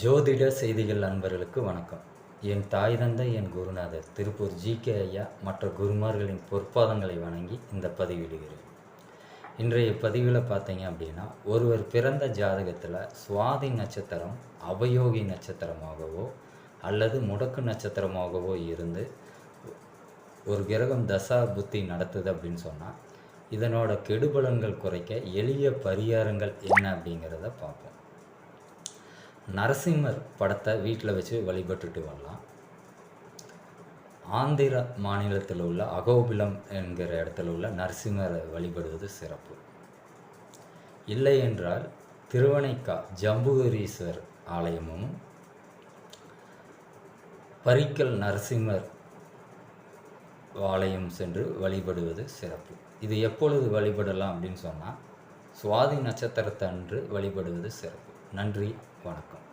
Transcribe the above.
ஜோதிட செய்திகள் அன்பர்களுக்கு வணக்கம். என் தாய் தந்தை என் குருநாதர் திருப்பூர் ஜி. கே. ஐயா மற்ற குருமார்களின் பொற்பாதங்களை வணங்கி இந்த பதிவிடுகிறேன். இன்றைய பதிவில் பார்த்தீங்க அப்படின்னா ஒருவர் பிறந்த ஜாதகத்தில் சுவாதி நட்சத்திரம் அவயோகி நட்சத்திரமாகவோ அல்லது முடக்கு நட்சத்திரமாகவோ இருந்து ஒரு கிரகம் தசா புத்தி நடத்துது அப்படின்னு சொன்னால் இதனோட கெடுபலன்கள் குறைக்க எளிய பரிகாரங்கள் என்ன அப்படிங்கிறத பார்ப்போம். நரசிம்மர் படத்தை வீட்டில் வச்சு வழிபட்டுட்டு வரலாம். ஆந்திர மாநிலத்தில் உள்ள அகோபிலம் என்கிற இடத்துல உள்ள நரசிம்மரை வழிபடுவது சிறப்பு. இல்லை என்றால் திருவனைக்கா ஜம்புகரீஸ்வர் ஆலயமும் பரிக்கல் நரசிம்மர் ஆலயம் சென்று வழிபடுவது சிறப்பு. இது எப்பொழுது வழிபடலாம் அப்படின்னு சொன்னால் சுவாதி நட்சத்திரத்தன்று வழிபடுவது சிறப்பு. நன்றி வணக்கம்.